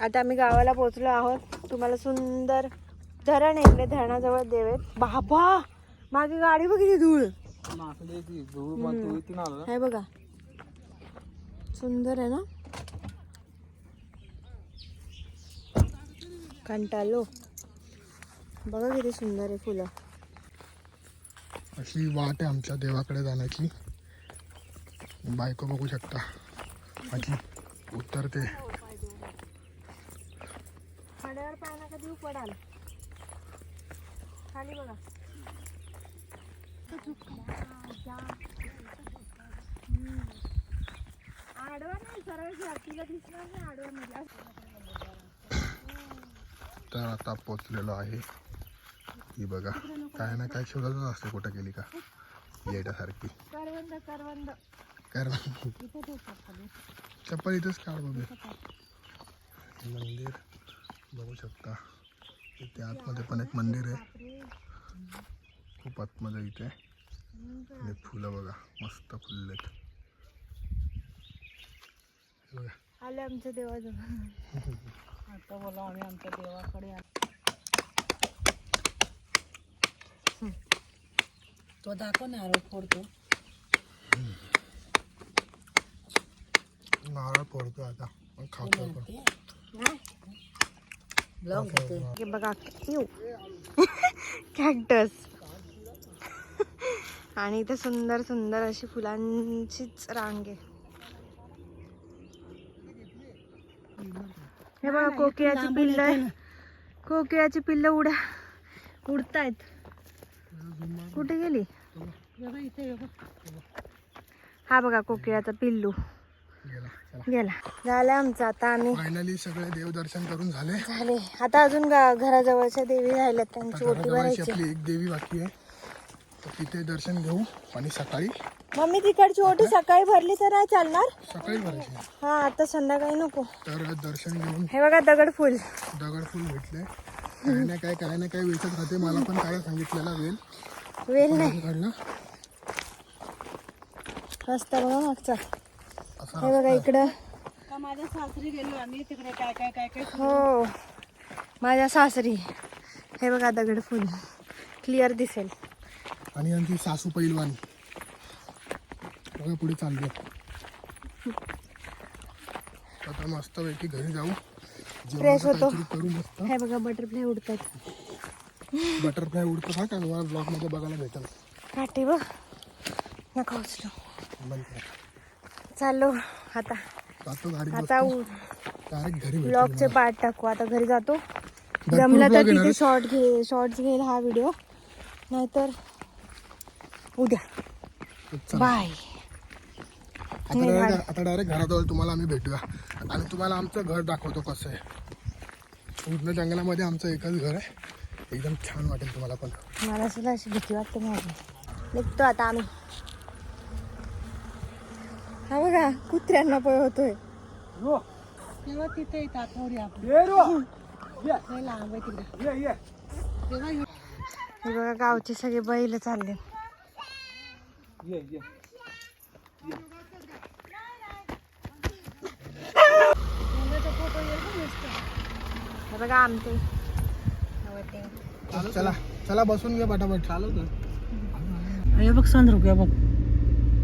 आता आम्ही गावाला पोहोचलो आहोत. तुम्हाला सुंदर धरण आहे इकडे धरणाजवळ देवेत बाबा मागे गाडी बघितली धूळ. माकडे ती धूळ माती इथून आलं. हे बघा. सुंदर आहे ना? कंटाळलो. बघा किती सुंदर आहे फुलं. अशी वाट आहे आमच्या देवाकडे जाण्याची. बायको बघू शकता. माझी उतरते खाड्यावर पाय नका देऊ पडाल खाली बघा. आडवा नाही सरळ घ्या. तिला दिसणार नाही आडवा म्हणजे. तर आता पोचलेलो आहे. ही बघा. काय ना काय शोधतच असते कुठं गेली का? येण्यासारखी करवंद करवंद. कारण चप्पल इथंच काढ बघू मंदिर बघू शकता. इथे आतमध्ये पण एक मंदिर आहे. खूप आतमध्ये इथे. आणि फुलं बघा मस्त फुलले बघा. आले आमच्या देवाजवळ. आता बोला आम्ही आमच्या देवाकडे तो दाखव ना आरोप फोडतो. नारळ फोडतो आता. मग खातो आपण. ब्लॉग घेते हे बघा येऊ कॅक्टस. आणि इथे सुंदर सुंदर अशी फुलांचीच रांग. आहे हे बघा कोकिळाची पिल्ल आहे कोकिळाची पिल्ल उड्या उडतायत. कुठे गेली? बघा इथे बघा. हा बघा कोकिळाचा पिल्लू. गेला झालं आमचं आता आम्ही फायनली सगळे देवदर्शन करून झाले. झाले. आता अजून घराजवळच्या देवी राहिल्यात त्यांची ओटी भरायची. आपली एक देवी बाकी आहे. तर तिथे दर्शन घेऊ आणि सकाळी मम्मी तिकडची ओटी सकाळी भरली तर नाही चालणार? सकाळी भरायची हा आता संध्याकाळी नको. तर दर्शन घेऊन हे बघा दगड फुल. दगडफूल भेटले. काय ना काय काय ना काय वेचत राहते. मला पण काय सांगितलेला वेल. वेल नाही. काढला रस्ता बघा मागचा. हे बघा इकडं. का माझ्या सासरी गेलो आम्ही तिकडे काय काय काय काय हो. माझ्या सासरी. हे बघा दगड फुल. क्लिअर दिसेल. आणि यांची सासू पैलवान. बघा पुढे चाललो. आता मस्त पैकी घरी जाऊ. जेवणाचं होतो. करू मस्त. हे बघा बटरफ्लाय उडतात. बटरफ्लाय उडतो हा का तुम्हाला ब्लॉगमध्ये बघायला भेटेल. काठी बघ. नका उचलो. बंद करा. चाललो आता. आता ब्लॉगचे पार्ट टाकू. आता घरी जातो. जमलं तर तिथे. शॉर्ट घे शॉर्ट्स घेईल हा व्हिडिओ नाहीतर उद्या. बाय आता डायरेक्ट आता डायरेक्ट घराजवळ तुम्हाला आम्ही भेटूया. आणि तुम्हाला आमचं घर दाखवतो कसं आहे. पूर्ण जंगलामध्ये आमचं एकच घर आहे. एकदम छान वाटेल तुम्हाला पण. मला सुद्धा अशी भीती वाटते माझी निघतो आता आम्ही. हा बघा कुत्र्यांना पळवतोय. तेव्हा तिथे येतात लय लांब आहे तिकडे. तेव्हा येऊ. हे बघा गावचे सगळे बैल चालले. बघा. चला चला बसून घ्या पटापट. चालू हे बघ संद्रुक बघ.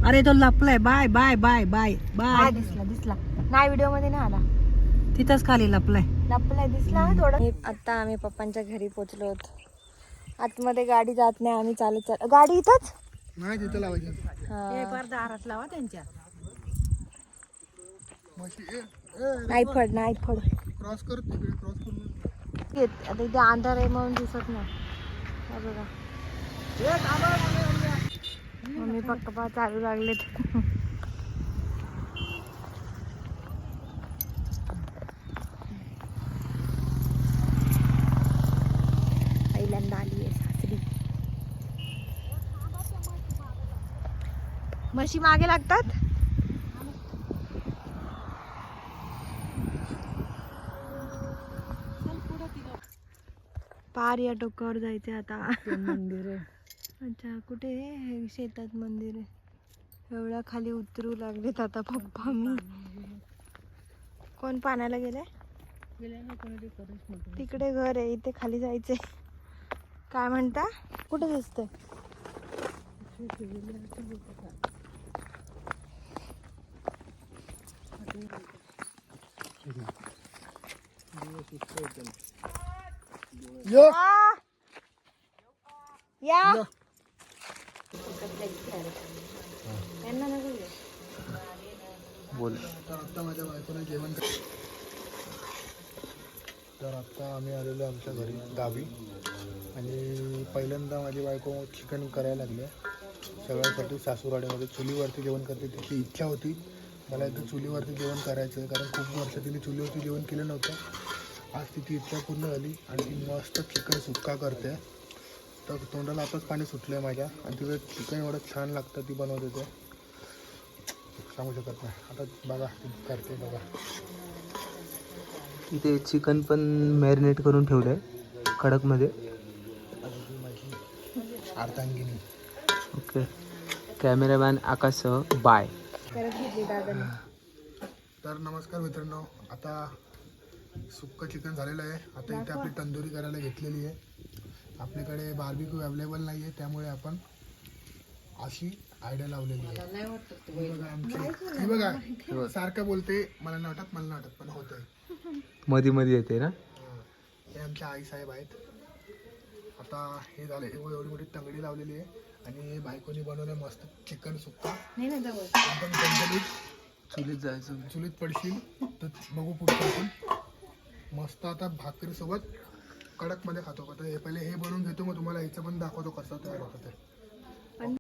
अरे तो लपलाय. बाय बाय बाय बाय हा बाय दिसला दिसला. नाही व्हिडिओमध्ये नाही आला. तिथंच खाली लपलाय. लपलाय दिसला थोडं. आता आम्ही पप्पांच्या घरी पोहोचलो होतो. आतमध्ये गाडी जात नाही आम्ही चालत चाल गाडी इथंच? नाही तिथं लावायचं. हा. फार दारात लावा त्यांच्या. नाही फड नाही फड. क्रॉस कर तिकडे क्रॉस करून येत आता इथे अंधार आहे म्हणून दिसत नाही. हा बघा. मम्मी पप्पा चालू लागलेत. पहिल्यांदा आली आहे सासरी. म्हशी मागे लागतात? पार या टोकावर जायचे आता. मंदिर आहे. अच्छा कुठे आहे? हे शेतात मंदिर आहे. एवढ्या खाली उतरू लागलेत आता पप्पा मी कोण पाण्याला गेले तिकडे घर आहे इथे खाली जायचंय. काय म्हणता? कुठे दिसतंय? यो आ! या यो. यांना नको घेऊ. बोल. तर आत्ता माझ्या बायकोने जेवण तर आत्ता आम्ही आलेलो आमच्या घरी गावी. आणि पहिल्यांदा माझी बायको चिकन करायला लागली सगळ्यांसाठी सासूराड्यामध्ये चुलीवरती जेवण करते तिची इच्छा होती. मला एकदा चुलीवरती जेवण करायचं आहे कारण खूप वर्ष तिने चुलीवरती जेवण केलं नव्हतं. आज तिची इच्छा पूर्ण झाली आणि ती मस्त चिकन सुक्का करते. तर तोंडाला आताच पाणी सुटलं आहे माझ्या. आणि तिचं चिकन एवढं छान लागतं ती बनवते ते. सांगू शकत नाही. आता बघा करते बघा. इथे चिकन पण मॅरिनेट करून ठेवलं आहे कडकमध्ये. माझी अर्धांगिनी ओके. कॅमेरामॅन आकाशसह बाय. तर नमस्कार मित्रांनो आता सुक्क चिकन झालेलं आहे. आता इथे आपली तंदुरी करायला घेतलेली आहे. आपल्याकडे बार्बिक्यू अवेलेबल नाही आहे त्यामुळे आपण अशी आयडिया लावलेली आहे. ही बघा आमची. ही बघा सारखं बोलते मला नाही वाटत मला नाही वाटत पण होत आहे मध्ये मध्ये येते ना? हे आमच्या आई साहेब आहेत. आता हे झाले एवढी एवढी मोठी तंगडी लावलेली आहे. आणि हे बायकोनी बनवलं मस्त चिकन सुक्का. एकदम चुलीत जायचं. चुलीत पडशील तर बघू पुढचं आपण. मस्त आता भाकरीसोबत कडकमध्ये खातो. का हे पहिले हे बनवून घेतो मग तुम्हाला ह्याचं पण दाखवतो कसं तयार होतं ते.